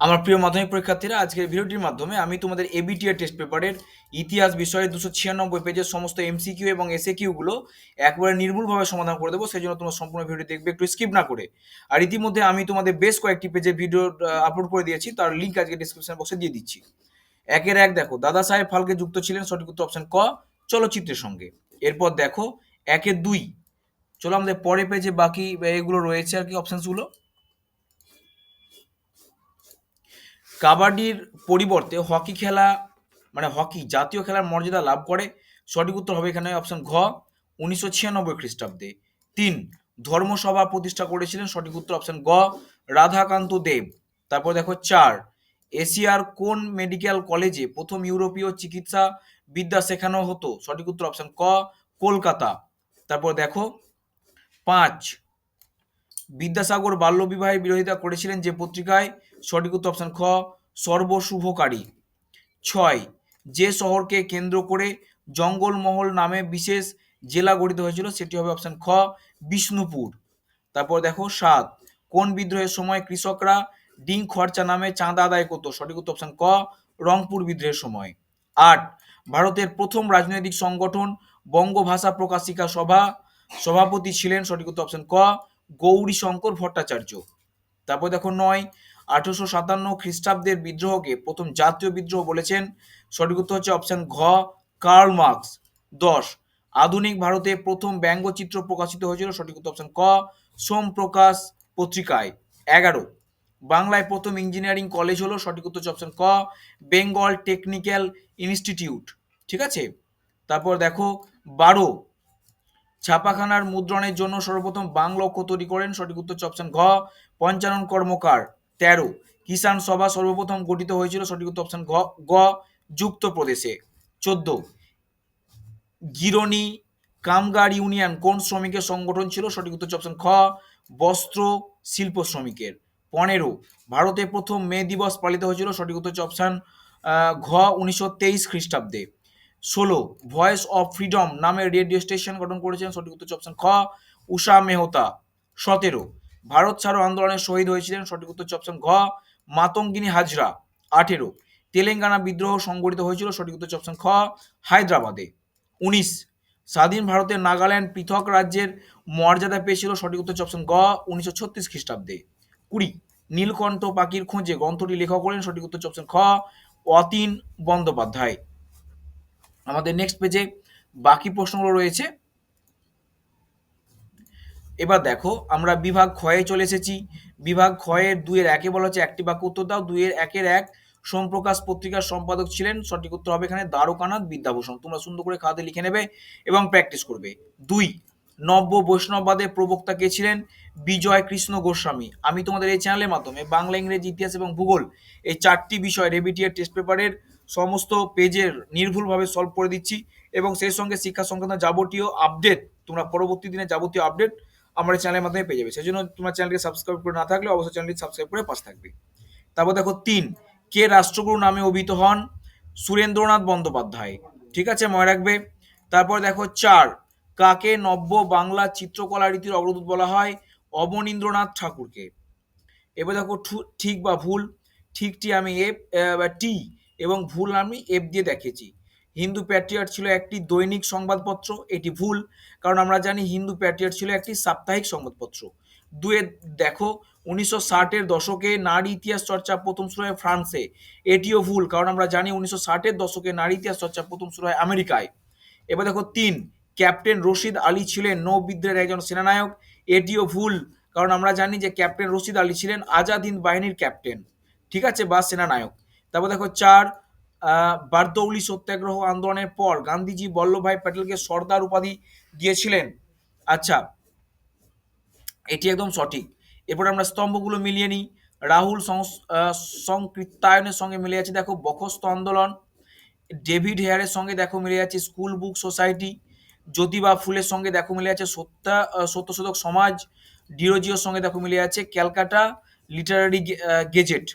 আমার প্রিয় মাধ্যমিক পরীক্ষার্থীরা, আজকের ভিডিওটির মাধ্যমে আমি তোমাদের এবিটিআর টেস্ট পেপারের ইতিহাস বিষয়ে দুশো ছিয়ানব্বই পেজের সমস্ত এমসিকিউ এবং এসএ কিউগুলো একবারে নির্ভুলভাবে সমাধান করে দেবো। সেই জন্য তোমরা সম্পূর্ণ ভিডিও দেখবে, একটু স্কিপ না করে। আর ইতিমধ্যে আমি তোমাদের বেশ কয়েকটি পেজের ভিডিও আপলোড করে দিয়েছি। তার লিঙ্ক আজকে ডিসক্রিপশন বক্সে দিয়ে দিচ্ছি। একের এক দেখো, দাদা সাহেব ফালকে যুক্ত ছিলেন, সঠিক উত্তর অপশন ক, চলচ্চিত্রের সঙ্গে। এরপর দেখো, একের দুই। চলো আমাদের পরে পেজে বাকি, এগুলো রয়েছে আর কি অপশনসগুলো কাবাডির পরিবর্তে হকি খেলা মানে হকি জাতীয় খেলার মর্যাদা লাভ করে। সঠিক উত্তর হবে এখানে অপশন ঘ, উনিশশো ছিয়ানব্বই খ্রিস্টাব্দে। তিন, ধর্মসভা প্রতিষ্ঠা করেছিলেন, সঠিক উত্তর অপশন গ রাধাকান্ত দেব। তারপর দেখো চার এশিয়ার কোন মেডিকেল কলেজে প্রথম ইউরোপীয় চিকিৎসা বিদ্যা শেখানো হতো? সঠিক উত্তর অপশন ক, কলকাতা। তারপর দেখো পাঁচ বিদ্যাসাগর বাল্যবিবাহের বিরোধিতা করেছিলেন যে পত্রিকায় সঠিক উত্তর অপশন খ, সর্বশুভকারী। ছয়, যে শহরকে কেন্দ্র করে জঙ্গলমহল নামে বিশেষ জেলা গঠিত হয়েছিল সেটি হবে অপশন খ, বিষ্ণুপুর। তারপর দেখো সাত, কোন বিদ্রোহের সময় কৃষকরা ডিং খরচা নামে চাঁদা আদায় করতো? সঠিক উত্তর অপশন ক, রংপুর বিদ্রোহের সময়। আট, ভারতের প্রথম রাজনৈতিক সংগঠন বঙ্গভাষা প্রকাশিকা সভা, সভাপতি ছিলেন সঠিক উত্তর অপশন ক গৌরী শঙ্কর ভট্টাচার্য। তারপর দেখো নয়, আঠারোশো সাতান্ন খ্রিস্টাব্দের বিদ্রোহকে প্রথম জাতীয় বিদ্রোহ বলেছেন। সঠিক উত্তর হচ্ছে অপশন ঘ কার্ল মার্কস দশ, আধুনিক ভারতে প্রথম ব্যঙ্গচিত্র প্রকাশিত হয়েছিল। সঠিক উত্তর অপশন ক সোম প্রকাশ পত্রিকায়। এগারো, বাংলায় প্রথম ইঞ্জিনিয়ারিং কলেজ হলো। সঠিক উত্তর হচ্ছে অপশন ক বেঙ্গল টেকনিক্যাল ইনস্টিটিউট ঠিক আছে? তারপর দেখো বারো ছাপাখানার মুদ্রণের জন্য সর্বপ্রথম বাংলা অক্ষর তৈরি করেন। সঠিক উত্তর অপশন ঘ, পঞ্চানন কর্মকার, তেরো। কিষাণ সভা সর্বপ্রথম গঠিত হয়েছিল, সঠিক উত্তর অপশন ঘ, গ যুক্ত প্রদেশে চোদ্দ। গিরনি কামগার ইউনিয়ন কোন শ্রমিকের সংগঠন ছিল? সঠিক উত্তর অপশন খ বস্ত্র শিল্প শ্রমিকের। পনেরো। ভারতে প্রথম মে দিবস পালিত হয়েছিল, সঠিক উত্তর অপশন ঘ, উনিশশো তেইশ খ্রিস্টাব্দে। ষোলো ভয়েস অফ ফ্রিডম নামে রেডিও স্টেশন গঠন করেছেন, সঠিক উত্তর অপশন খ, উষা মেহতা। সতেরো, ভারত ছাড়ো আন্দোলনে শহীদ হয়েছিলেন, সঠিক উত্তর অপশন ঘ মাতঙ্গিনী হাজরা। আঠেরো, তেলেঙ্গানা বিদ্রোহ সংগঠিত হয়েছিল, সঠিক উত্তর অপশন খ, হায়দ্রাবাদে। উনিশ, স্বাধীন ভারতের নাগাল্যান্ড পৃথক রাজ্যের মর্যাদা পেয়েছিল, সঠিক উত্তর অপশন গ, উনিশশো ছত্রিশ খ্রিস্টাব্দে। কুড়ি, নীলকণ্ঠ পাখির খোঁজে গ্রন্থটি লেখক করেন সঠিক উত্তর অপশন খ, অতীন বন্দ্যোপাধ্যায়। আমাদের নেক্সট পেজে বাকি প্রশ্নগুলো রয়েছে। এবার দেখো, আমরা বিভাগ ক্ষয়ে চলে এসেছি। বিভাগ ক্ষয়ের দুইয়ের একে বলা হচ্ছে একটি বাক্য উত্তর দাও। দুইয়ের একের এক সোমপ্রকাশ পত্রিকার সম্পাদক ছিলেন। সঠিক উত্তর হবে এখানে দ্বারকানাথ বিদ্যাভূষণ। তোমরা সুন্দর করে খাতে লিখে নেবে এবং প্র্যাকটিস করবে। দুই নব্য বৈষ্ণববাদের প্রবক্তা কে ছিলেন? বিজয় কৃষ্ণ গোস্বামী। আমি তোমাদের এই চ্যানেলের মাধ্যমে বাংলা, ইংরেজি, ইতিহাস এবং ভূগোল এই চারটি বিষয় রেবিটিয়ার টেস্ট পেপারের সমস্ত পেজের নির্ভুলভাবে সলভ করে দিচ্ছি এবং সেই সঙ্গে শিক্ষা সংক্রান্ত যাবতীয় আপডেট তোমরা পরবর্তী দিনে যাবতীয় আপডেট আমার চ্যানেলের মাধ্যমে পেয়ে যাবে। সেই জন্য তোমার চ্যানেলকে সাবস্ক্রাইব করে না থাকলে অবশ্যই চ্যানেলটি সাবস্ক্রাইব করে পাশ থাকবে। তারপর দেখো তিন, কে রাষ্ট্রগুরু নামে অভিহিত হন? সুরেন্দ্রনাথ বন্দ্যোপাধ্যায়। ঠিক আছে, মনে রাখবে? তারপর দেখো চার কাকে নব্য বাংলা চিত্রকলা রীতির অগ্রদূত বলা হয়? অবনীন্দ্রনাথ ঠাকুরকে। এবার দেখো ঠিক বা ভুল, ঠিকটি আমি এফ টি এবং ভুল আমি এফ দিয়ে দেখেছি। হিন্দু প্যাট্রিয়ট ছিল একটি দৈনিক সংবাদপত্র, এটি ভুল, কারণ আমরা জানি হিন্দু প্যাট্রিয়ট ছিল একটি সাপ্তাহিক সংবাদপত্র। দুয়ে দেখো, উনিশশো ষাটের দশকে নারী ইতিহাস চর্চা প্রথম শুরু হয় ফ্রান্সে। এটিও ভুল, কারণ আমরা জানি উনিশশো ষাটের দশকে নারী ইতিহাস চর্চা প্রথম শুরু হয় আমেরিকায়। এবার দেখো তিন ক্যাপ্টেন রশিদ আলী ছিলেন নৌবিদ্রের একজন সেনানায়ক। এটিও ভুল, কারণ আমরা জানি যে ক্যাপ্টেন রশিদ আলী ছিলেন আজাদ হিন্দ বাহিনীর ক্যাপ্টেন, ঠিক আছে, বা সেনানায়ক। তারপর দেখো চার বারদৌলি সত্যাগ্রহ আন্দোলনের পর গান্ধীজি বল্লভভাই প্যাটেলকে সর্দার উপাধি দিয়েছিলেন। আচ্ছা এটি একদম সঠিক। এরপর আমরা স্তম্ভগুলো মিলিয়ে নিই। রাহুল সংকৃত্তায়নের সঙ্গে মিলে যাচ্ছে, দেখো বখস্ত আন্দোলন। ডেভিড হেয়ারের সঙ্গে দেখো মিলে যাচ্ছে স্কুল বুক সোসাইটি। জ্যোতিবা ফুলের সঙ্গে দেখো মিলে আছে সত্যা সত্যশোধক সমাজ, ডিরোজিওর সঙ্গে দেখো মিলে আছে ক্যালকাটা লিটারারি গেজেট।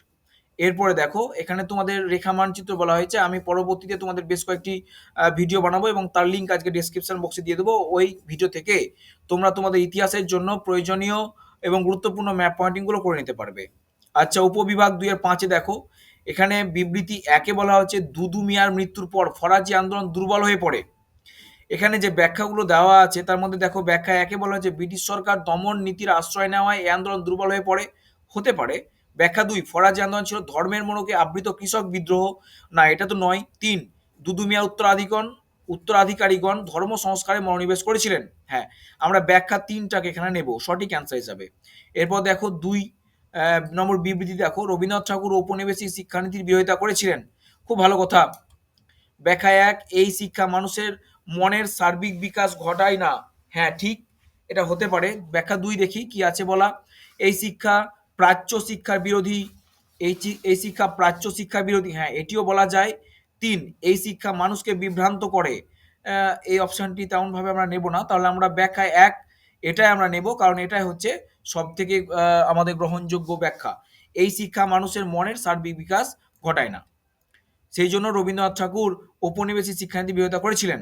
এরপরে দেখো, এখানে তোমাদের রেখা মানচিত্র বলা হয়েছে, আমি পরবর্তীতে তোমাদের বেশ কয়েকটি ভিডিও বানাবো এবং তার লিঙ্ক আজকে ডিসক্রিপশন বক্সে দিয়ে দেবো। ওই ভিডিও থেকে তোমরা তোমাদের ইতিহাসের জন্য প্রয়োজনীয় এবং গুরুত্বপূর্ণ ম্যাপ পয়েন্টিংগুলো করে নিতে পারবে। আচ্ছা উপবিভাগ দুই এর পাঁচে দেখো, এখানে বিবৃতি একে বলা হচ্ছে দুদু মিয়ার মৃত্যুর পর ফরাজি আন্দোলন দুর্বল হয়ে পড়ে। এখানে যে ব্যাখ্যাগুলো দেওয়া আছে, তার মধ্যে দেখো ব্যাখ্যা একে বলা হচ্ছে ব্রিটিশ সরকার দমন নীতির আশ্রয় নেওয়ায় এই আন্দোলন দুর্বল হয়ে পড়ে, হতে পারে। ব্যাখ্যা দুই, ফরাজি আন্দোলন ছিল ধর্মের মোড়কে আবৃত কৃষক বিদ্রোহ। না, এটা তো নয়। তিন, দুদুমিয়া উত্তরাধিকরণ উত্তরাধিকারীগণ ধর্ম সংস্কারে মনোনিবেশ করেছিলেন। হ্যাঁ আমরা ব্যাখ্যা তিনটাকে এখানে নেব, সঠিক অ্যান্সার হিসাবে। এরপর দেখো দুই নম্বর বিবৃতি দেখো, রবীন্দ্রনাথ ঠাকুর ঔপনিবেশিক শিক্ষানীতির বিরোধিতা করেছিলেন। খুব ভালো কথা। ব্যাখ্যা এক, এই শিক্ষা মানুষের মনের সার্বিক বিকাশ ঘটায় না। হ্যাঁ ঠিক, এটা হতে পারে। ব্যাখ্যা দুই দেখি, কি আছে বলা? এই শিক্ষা প্রাচ্য শিক্ষার বিরোধী, এই এই শিক্ষা প্রাচ্য শিক্ষা বিরোধী হ্যাঁ এটিও বলা যায়। তিন, এই শিক্ষা মানুষকে বিভ্রান্ত করে। এই অপশনটি তেমনভাবে আমরা নেব না। তাহলে আমরা ব্যাখ্যা এক, এটাই আমরা নেব, কারণ এটাই হচ্ছে সব থেকে আমাদের গ্রহণযোগ্য ব্যাখ্যা। এই শিক্ষা মানুষের মনের সার্বিক বিকাশ ঘটায় না। সেই জন্য রবীন্দ্রনাথ ঠাকুর ঔপনিবেশিক শিক্ষানীতি বিরোধিতা করেছিলেন।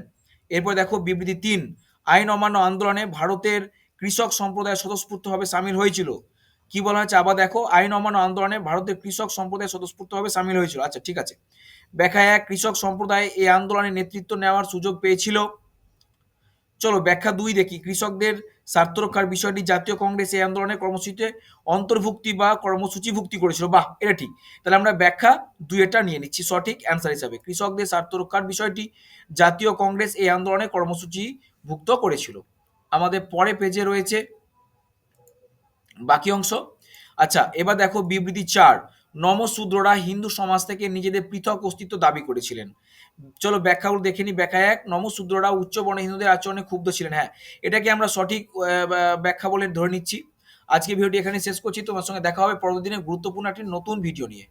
এরপর দেখো বিবৃতি তিন, আইন অমান্য আন্দোলনে ভারতের কৃষক সম্প্রদায় স্বতঃস্ফূর্তভাবে সামিল হয়েছিল। কি বলা হয়েছে? আবার দেখো, আইন অমান্য আন্দোলনে ভারতের কৃষক সম্প্রদায় স্বতঃস্ফূর্তভাবে সামিল হয়েছিল। আচ্ছা ঠিক আছে। ব্যাখ্যা এক, কৃষক সম্প্রদায় এই আন্দোলনে নেতৃত্ব নেওয়ার সুযোগ পেয়েছিল। চলো, ব্যাখ্যা দুই দেখি। কৃষকদের স্বার্থ রক্ষার বিষয়টি জাতীয় কংগ্রেস এই আন্দোলনের কর্মসূচিতে অন্তর্ভুক্তি বা কর্মসূচি কর্মসূচিভুক্তি করেছিল। বাহ, এটা ঠিক। তাহলে আমরা ব্যাখ্যা দুই এটা নিয়ে নিচ্ছি, সঠিক অ্যান্সার হিসাবে। কৃষকদের স্বার্থ রক্ষার বিষয়টি জাতীয় কংগ্রেস এই আন্দোলনে কর্মসূচি ভুক্ত করেছিল। আমাদের পরে পেজে রয়েছে বাকি অংশ। আচ্ছা এবার দেখো বিবৃতি চার। নমশূদ্ররা হিন্দু সমাজ থেকে নিজেদের পৃথক অস্তিত্ব দাবি করেছিলেন। চলো ব্যাখ্যাগুলো দেখে নিই, ব্যাখ্যা এক, নমশূদ্ররা উচ্চ বর্ণ হিন্দুদের আচরণে ক্ষুব্ধ ছিলেন। হ্যাঁ এটাকে আমরা সঠিক ব্যাখ্যা বলে ধরে নিচ্ছি। আজকে ভিডিওটি এখানে শেষ করছি, তোমার সঙ্গে দেখা হবে পরবর্তী দিনে গুরুত্বপূর্ণ একটি নতুন ভিডিও নিয়ে।